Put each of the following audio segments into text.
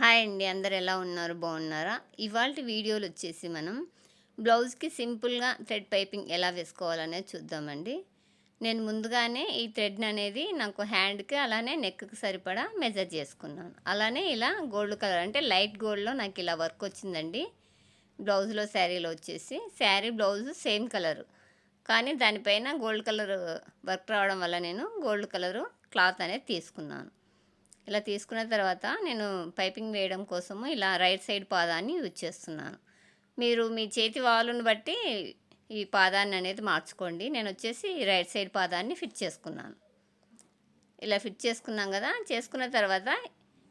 Hi అండి. అందరు ఎలా ఉన్నారు? బాగున్నారా? ఇవాళ వీడియోలు వచ్చేసి మనం బ్లౌజ్కి సింపుల్గా థ్రెడ్ పైపింగ్ ఎలా వేసుకోవాలనేది చూద్దామండి. నేను ముందుగానే ఈ థ్రెడ్ అనేది నాకు హ్యాండ్కి అలానే నెక్కి సరిపడా మెజర్ చేసుకున్నాను. అలానే ఇలా గోల్డ్ కలర్ అంటే లైట్ గోల్డ్లో నాకు ఇలా వర్క్ వచ్చిందండి. బ్లౌజ్లో శారీలో వచ్చేసి శారీ బ్లౌజ్ సేమ్ కలరు. కానీ దానిపైన గోల్డ్ కలర్ వర్క్ రావడం వల్ల నేను గోల్డ్ కలరు క్లాత్ అనేది తీసుకున్నాను. ఇలా తీసుకున్న తర్వాత నేను పైపింగ్ వేయడం కోసము ఇలా రైట్ సైడ్ పాదాన్ని యూజ్ చేస్తున్నాను. మీరు మీ చేతి వాలును బట్టి ఈ పాదాన్ని అనేది మార్చుకోండి. నేను వచ్చేసి రైట్ సైడ్ పాదాన్ని ఫిట్ చేసుకున్నాను. ఇలా ఫిట్ చేసుకున్నాం కదా చేసుకున్న తర్వాత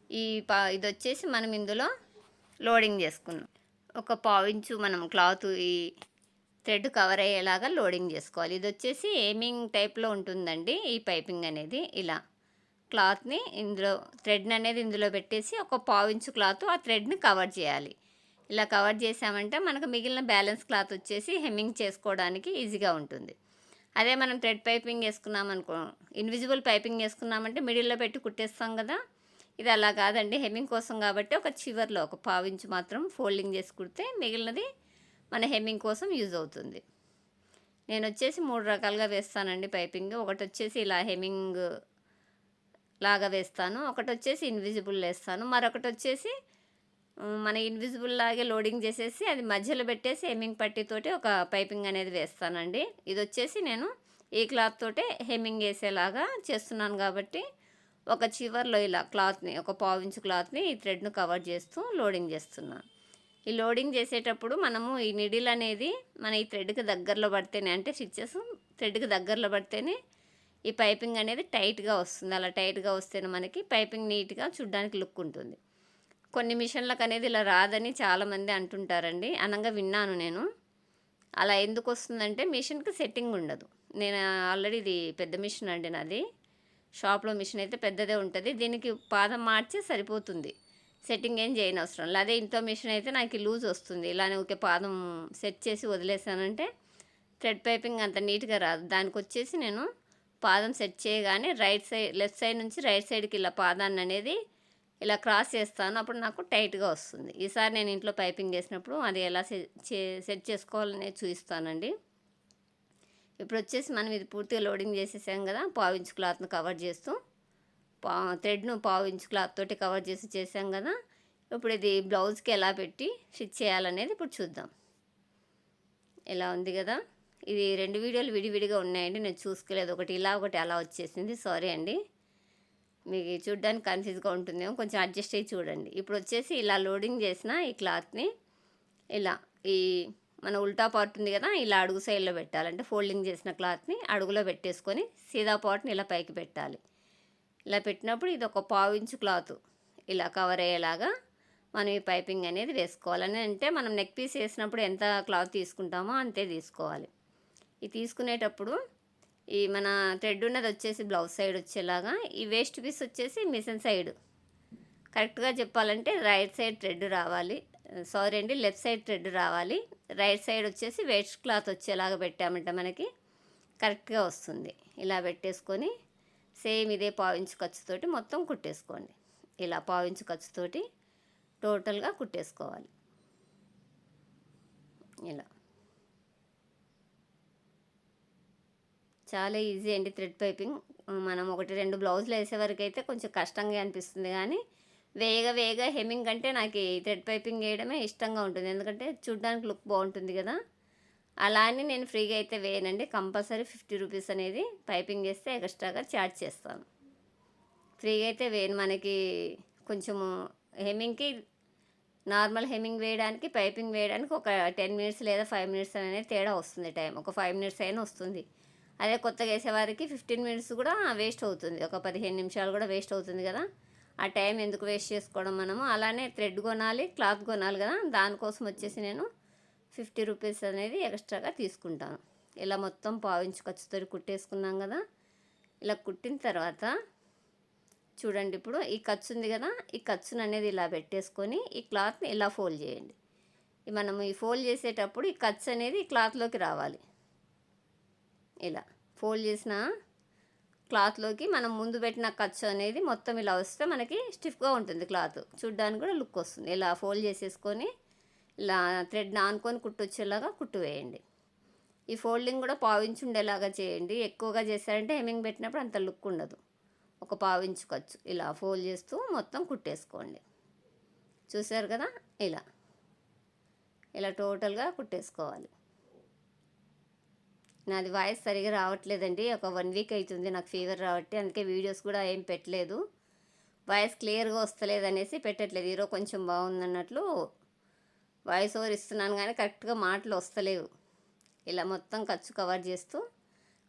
ఈ పా ఇది వచ్చేసి మనం ఇందులో లోడింగ్ చేసుకున్నాం. ఒక పావించు మనం క్లాత్ ఈ థ్రెడ్ కవర్ అయ్యేలాగా లోడింగ్ చేసుకోవాలి. ఇది వచ్చేసి ఏమింగ్ టైప్లో ఉంటుందండి ఈ పైపింగ్ అనేది. ఇలా క్లాత్ని ఇందులో థ్రెడ్ని అనేది ఇందులో పెట్టేసి ఒక పావించు క్లాత్ ఆ థ్రెడ్ని కవర్ చేయాలి. ఇలా కవర్ చేసామంటే మనకు మిగిలిన బ్యాలెన్స్ క్లాత్ వచ్చేసి హెమ్మింగ్ చేసుకోవడానికి ఈజీగా ఉంటుంది. అదే మనం థ్రెడ్ పైపింగ్ వేసుకున్నాం అనుకో ఇన్విజిబుల్ పైపింగ్ వేసుకున్నామంటే మిడిల్లో పెట్టి కుట్టేస్తాం కదా? ఇది అలా కాదండి. హెమ్మింగ్ కోసం కాబట్టి ఒక చివర్లో ఒక పావించు మాత్రం ఫోల్డింగ్ చేసి కుడితే మిగిలినది మన హెమ్మింగ్ కోసం యూజ్ అవుతుంది. నేను వచ్చేసి మూడు రకాలుగా వేస్తానండి పైపింగ్. ఒకటి వచ్చేసి ఇలా హెమ్మింగ్ లాగా వేస్తాను. ఒకటి వచ్చేసి ఇన్విజిబుల్ వేస్తాను. మరొకటి వచ్చేసి మన ఇన్విజిబుల్ లాగే లోడింగ్ చేసేసి అది మధ్యలో పెట్టేసి హెమ్మింగ్ పట్టీతోటి ఒక పైపింగ్ అనేది వేస్తానండి. ఇది వచ్చేసి నేను ఈ క్లాత్ తోటే హెమ్మింగ్ వేసేలాగా చేస్తున్నాను కాబట్టి ఒక చివర్లో ఇలా క్లాత్ని ఒక పావించు క్లాత్ని ఈ థ్రెడ్ను కవర్ చేస్తూ లోడింగ్ చేస్తున్నాను. ఈ లోడింగ్ చేసేటప్పుడు మనము ఈ నిడిల్ అనేది మన ఈ థ్రెడ్కి దగ్గరలో పడితేనే అంటే స్టిచ్చెస్ థ్రెడ్కి దగ్గరలో పడితేనే ఈ పైపింగ్ అనేది టైట్గా వస్తుంది. అలా టైట్గా వస్తేనే మనకి పైపింగ్ నీట్గా చూడ్డానికి లుక్ ఉంటుంది. కొన్ని మిషన్లకు అనేది ఇలా రాదని చాలామంది అంటుంటారండి. అనగా విన్నాను నేను. అలా ఎందుకు వస్తుందంటే మిషన్కి సెట్టింగ్ ఉండదు. నేను ఆల్రెడీ ఇది పెద్ద మిషన్ అండి నాది. షాప్లో మిషన్ అయితే పెద్దదే ఉంటుంది. దీనికి పాదం మార్చి సరిపోతుంది. సెట్టింగ్ ఏం చేయని అవసరం అదే ఇంట్లో మిషన్ అయితే నాకు లూజ్ వస్తుంది. ఇలానే ఒకే పాదం సెట్ చేసి వదిలేసానంటే థ్రెడ్ పైపింగ్ అంత నీట్గా రాదు. దానికి వచ్చేసి నేను పాదం సెట్ చేయగానే రైట్ సైడ్ లెఫ్ట్ సైడ్ నుంచి రైట్ సైడ్కి ఇలా పాదాన్ని అనేది ఇలా క్రాస్ చేస్తాను. అప్పుడు నాకు టైట్గా వస్తుంది. ఈసారి నేను ఇంట్లో పైపింగ్ చేసినప్పుడు అది ఎలా సెట్ చేసుకోవాలనే చూపిస్తానండి. ఇప్పుడు వచ్చేసి మనం ఇది పూర్తిగా లోడింగ్ చేసేసాం కదా పావించు క్లాత్ను కవర్ చేస్తూ. పా థ్రెడ్ను పావించు క్లాత్ తోటి కవర్ చేసి చేసాం కదా ఇప్పుడు ఇది బ్లౌజ్కి ఎలా పెట్టి స్టిచ్ చేయాలనేది ఇప్పుడు చూద్దాం. ఇలా ఉంది కదా? ఇది రెండు వీడియోలు విడివిడిగా ఉన్నాయండి. నేను చూసుకోలేదు. ఒకటి ఇలా ఒకటి అలా వచ్చేసింది. సారీ అండి. మీకు చూడ్డానికి కన్ఫ్యూజ్గా ఉంటుందేమో. కొంచెం అడ్జస్ట్ అయ్యి చూడండి. ఇప్పుడు వచ్చేసి ఇలా లోడింగ్ చేసిన ఈ క్లాత్ని ఇలా ఈ మన ఉల్టా పార్ట్ ఉంది కదా ఇలా అడుగు సైడ్లో పెట్టాలంటే ఫోల్డింగ్ చేసిన క్లాత్ని అడుగులో పెట్టేసుకొని సీదా పార్ట్ని ఇలా పైకి పెట్టాలి. ఇలా పెట్టినప్పుడు ఇది ఒక పావు ఇంచు క్లాత్. ఇలా కవర్ అయ్యేలాగా మనం ఈ పైపింగ్ అనేది వేసుకోవాలని అంటే మనం నెక్ పీస్ వేసినప్పుడు ఎంత క్లాత్ తీసుకుంటామో అంతే తీసుకోవాలి. ఇది తీసుకునేటప్పుడు ఈ మన థ్రెడ్ ఉన్నది వచ్చేసి బ్లౌజ్ సైడ్ వచ్చేలాగా ఈ వేస్ట్ పీస్ వచ్చేసి మిషన్ సైడ్. కరెక్ట్గా చెప్పాలంటే రైట్ సైడ్ థ్రెడ్ రావాలి. సారీ అండి లెఫ్ట్ సైడ్ థ్రెడ్ రావాలి. రైట్ సైడ్ వచ్చేసి వేస్ట్ క్లాత్ వచ్చేలాగా పెట్టామంటే మనకి. కరెక్ట్గా వస్తుంది. ఇలా పెట్టేసుకొని సేమ్ ఇదే పావించు ఖర్చుతోటి మొత్తం కుట్టేసుకోండి. ఇలా పావించు ఖర్చుతోటి టోటల్గా కుట్టేసుకోవాలి. ఇలా. చాలా ఈజీ అండి థ్రెడ్ పైపింగ్. మనం ఒకటి రెండు బ్లౌజులు వేసేవరకు అయితే కొంచెం కష్టంగా అనిపిస్తుంది కానీ వేగ వేగ హెమ్మింగ్ కంటే నాకు థ్రెడ్ పైపింగ్ వేయడమే ఇష్టంగా ఉంటుంది. ఎందుకంటే చూడడానికి లుక్ బాగుంటుంది కదా. అలా అని నేను ఫ్రీగా అయితే వేయనండి. కంపల్సరీ ఫిఫ్టీ రూపీస్ అనేది పైపింగ్ వేస్తే ఎక్స్ట్రాగా ఛార్జ్ చేస్తాను. ఫ్రీగా అయితే వేయను. మనకి కొంచెము హెమ్మింగ్కి నార్మల్ హెమ్మింగ్ వేయడానికి పైపింగ్ వేయడానికి ఒక టెన్ మినిట్స్ లేదా ఫైవ్ మినిట్స్ అనేది తేడా వస్తుంది టైం. ఒక ఫైవ్ మినిట్స్ అయినా వస్తుంది. అదే కొత్తగా వేసేవారికి ఫిఫ్టీన్ మినిట్స్ కూడా వేస్ట్ అవుతుంది. ఒక పదిహేను నిమిషాలు కూడా వేస్ట్ అవుతుంది కదా. ఆ టైం ఎందుకు వేస్ట్ చేసుకోవడం మనము? అలానే థ్రెడ్ కొనాలి క్లాత్ కొనాలి కదా. దానికోసం వచ్చేసి నేను ఫిఫ్టీ రూపీస్ అనేది ఎక్స్ట్రాగా తీసుకుంటాను. ఇలా మొత్తం పావించి ఖర్చుతో కుట్టేసుకున్నాం కదా. ఇలా కుట్టిన తర్వాత చూడండి ఇప్పుడు ఈ ఖర్చు ఉంది కదా. ఈ ఖర్చును అనేది ఇలా పెట్టేసుకొని ఈ క్లాత్ని ఇలా ఫోల్డ్ చేయండి. మనము ఈ ఫోల్డ్ చేసేటప్పుడు ఈ ఖర్చు అనేది ఈ క్లాత్లోకి రావాలి. ఇలా ఫోల్డ్ చేసిన క్లాత్లోకి మనం ముందు పెట్టిన ఖర్చు అనేది మొత్తం ఇలా వస్తే మనకి స్టిఫ్గా ఉంటుంది క్లాత్. చూడ్డానికి కూడా లుక్ వస్తుంది. ఇలా ఫోల్డ్ చేసేసుకొని ఇలా థ్రెడ్ నానుకొని కుట్టు వచ్చేలాగా కుట్టు వేయండి. ఈ ఫోల్డింగ్ కూడా పావించి ఉండేలాగా చేయండి. ఎక్కువగా చేశారంటే హెమ్మింగ్ పెట్టినప్పుడు అంత లుక్ ఉండదు. ఒక పావించు ఖర్చు ఇలా ఫోల్డ్ చేస్తూ మొత్తం కుట్టేసుకోండి. చూసారు కదా? ఇలా. ఇలా టోటల్గా కుట్టేసుకోవాలి. నాది వాయిస్ సరిగా రావట్లేదండి. ఒక వన్ వీక్ అవుతుంది నాకు ఫీవర్ రావట్టి అందుకే వీడియోస్ కూడా ఏం పెట్టలేదు. వాయిస్ క్లియర్గా వస్తలేదు అనేసి పెట్టట్లేదు. ఈరోజు కొంచెం బాగుందన్నట్లు వాయిస్ ఓవర్ ఇస్తున్నాను కానీ కరెక్ట్గా మాటలు వస్తలేవు. ఇలా మొత్తం ఖర్చు కవర్ చేస్తూ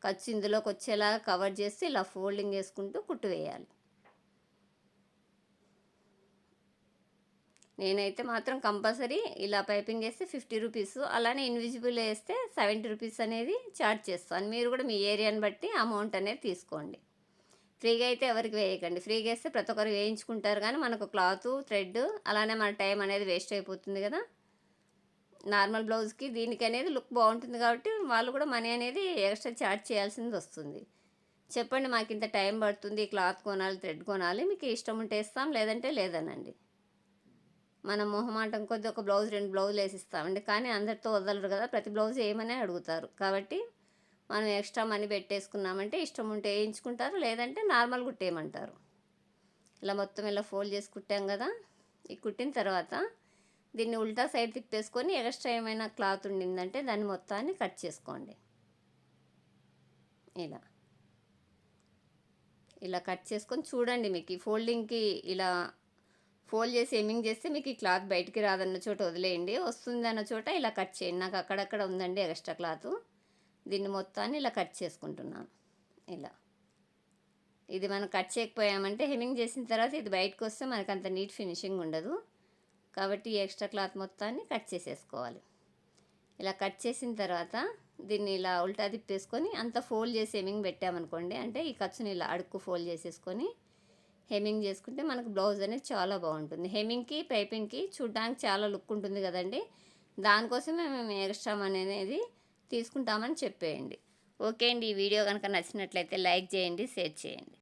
ఖర్చు ఇందులోకి వచ్చేలాగా కవర్ చేస్తూ ఇలా ఫోల్డింగ్ చేసుకుంటూ కుట్టు వేయాలి. నేనైతే మాత్రం కంపల్సరీ ఇలా పైపింగ్ వేస్తే ఫిఫ్టీ రూపీస్ అలానే ఇన్విజిబుల్ వేస్తే సెవెంటీ రూపీస్ అనేది ఛార్జ్ చేస్తాను మీరు కూడా మీ ఏరియాని బట్టి అమౌంట్ అనేది తీసుకోండి. ఫ్రీగా అయితే ఎవరికి వేయకండి. ఫ్రీగా వేస్తే ప్రతి ఒక్కరు వేయించుకుంటారు కానీ మనకు క్లాత్ థ్రెడ్ అలానే మన టైం అనేది వేస్ట్ అయిపోతుంది కదా. నార్మల్ బ్లౌజ్కి దీనికి అనేది లుక్ బాగుంటుంది కాబట్టి వాళ్ళు కూడా మనీ అనేది ఎక్స్ట్రా ఛార్జ్ చేయాల్సింది వస్తుంది. చెప్పండి మాకు ఇంత టైం పడుతుంది క్లాత్ కొనాలి థ్రెడ్ కొనాలి మీకు ఇష్టం ఉంటే ఇస్తాం లేదంటే లేదనండి. మన మొహమాటం కొద్ది ఒక బ్లౌజ్ రెండు బ్లౌజులు వేసిస్తామండి కానీ అందరితో వదలరు కదా ప్రతి బ్లౌజ్ ఏమనే అడుగుతారు. కాబట్టి మనం ఎక్స్ట్రా మనీ పెట్టేసుకున్నామంటే ఇష్టం ఉంటే వేయించుకుంటారు లేదంటే నార్మల్ కుట్టేయమంటారు. ఇలా మొత్తం ఇలా ఫోల్డ్ చేసి కుట్టాం కదా ఈ కుట్టిన తర్వాత దీన్ని ఉల్టా సైడ్ తిప్పేసుకొని ఎక్స్ట్రా ఏమైనా క్లాత్ ఉండిందంటే దాన్ని మొత్తాన్ని కట్ చేసుకోండి. ఇలా. ఇలా కట్ చేసుకొని చూడండి మీకు ఈ ఫోల్డింగ్కి ఇలా ఫోల్డ్ చేసి ఎమ్మింగ్ చేస్తే మీకు ఈ క్లాత్ బయటికి రాదన్న చోట వదిలేయండి. వస్తుంది అన్న చోట ఇలా కట్ చేయండి. నాకు అక్కడక్కడ ఉందండి ఎక్స్ట్రా క్లాత్. దీన్ని మొత్తాన్ని ఇలా కట్ చేసుకుంటున్నాను. ఇలా. ఇది మనం కట్ చేయకపోయామంటే హెమ్మింగ్ చేసిన తర్వాత ఇది బయటకు వస్తే మనకు అంత నీట్ ఫినిషింగ్ ఉండదు. కాబట్టి ఈ ఎక్స్ట్రా క్లాత్ మొత్తాన్ని కట్ చేసేసుకోవాలి. ఇలా కట్ చేసిన తర్వాత దీన్ని ఇలా ఉల్టా తిప్పేసుకొని అంత ఫోల్డ్ చేసి హెమ్మింగ్ పెట్టామనుకోండి అంటే ఈ ఖర్చుని ఇలా అడుక్కు ఫోల్డ్ చేసేసుకొని హెమ్మింగ్ చేసుకుంటే మనకు బ్లౌజ్ అనేది చాలా బాగుంటుంది. హెమ్మింగ్కి పైపింగ్కి చూడడానికి చాలా లుక్ ఉంటుంది కదండి. దానికోసమే మేము ఎక్స్ట్రా మనీ అనేది తీసుకుంటామని చెప్పేయండి. ఓకే అండి. ఈ వీడియో కనుక నచ్చినట్లయితే లైక్ చేయండి షేర్ చేయండి.